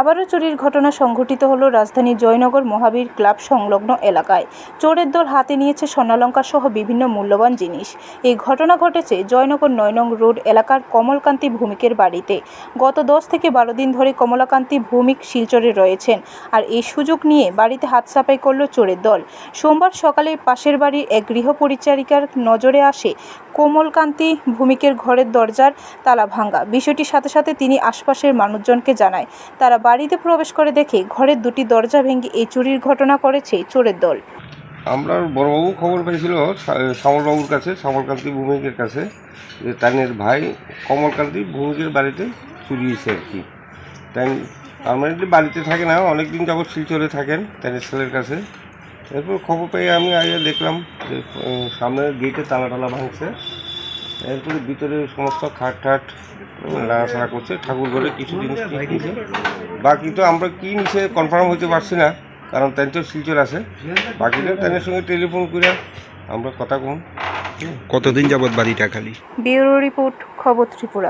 আবারও চুরির ঘটনা সংঘটিত হল রাজধানীর জয়নগর মহাবীর ক্লাব সংলগ্ন এলাকায়। চোরের দল হাতে নিয়েছে স্বর্ণালঙ্কার সহ বিভিন্ন মূল্যবান জিনিস। এই ঘটনা ঘটেছে জয়নগর নয়নং রোড এলাকার কমলকান্তি ভূমিকের বাড়িতে। গত দশ থেকে বারো দিন ধরে কমলাকান্তি ভূমিক শিলচরে রয়েছেন আর এই সুযোগ নিয়ে বাড়িতে হাত সাফাই করল চোরের দল। সোমবার সকালে পাশের বাড়ির এক গৃহ পরিচারিকার নজরে আসে কোমলকান্তি ভূমিকের ঘরের দরজার তালা ভাঙ্গা বিষয়টির সাথে সাথে তিনি আশপাশের মানুষজনকে জানায়। তারা বাড়িতে প্রবেশ করে দেখে ঘরের দুটি দরজা ভেঙে এই চুরির ঘটনা করেছে চোরের দল। আমরা বড়বাবু খবর পেয়েছিল শ্যামলবাবুর কাছে, শ্যামলকান্তি ভৌমিকের কাছে, যে তাইনের ভাই কমলকান্তি ভৌমিকের বাড়িতে চুরি হয়েছে আর কি। তাই পারমানেন্টলি বাড়িতে থাকে না অনেক দিন যাবৎ শিলচরে থাকেন তাইনের ছেলের কাছে। এরপর খবর পেয়ে আমি আগে দেখলাম যে সামনের গেটে তালা টালা ভাঙছে। এরপরে ভিতরে সমস্ত খাট ঠাট নাড়াচাড়া করছে ঠাকুর ঘরে কিছু জিনিস কিনছে। বাকি তো আমরা কি নিচে কনফার্ম হইতে পারছি না কারণ তাই তো শিলচর আছে। বাকিটা তাদের সঙ্গে টেলিফোন করে আমরা কথা কম কতদিন যাবৎ বাড়িটা খালি? ব্যুরো রিপোর্ট খবর ত্রিপুরা।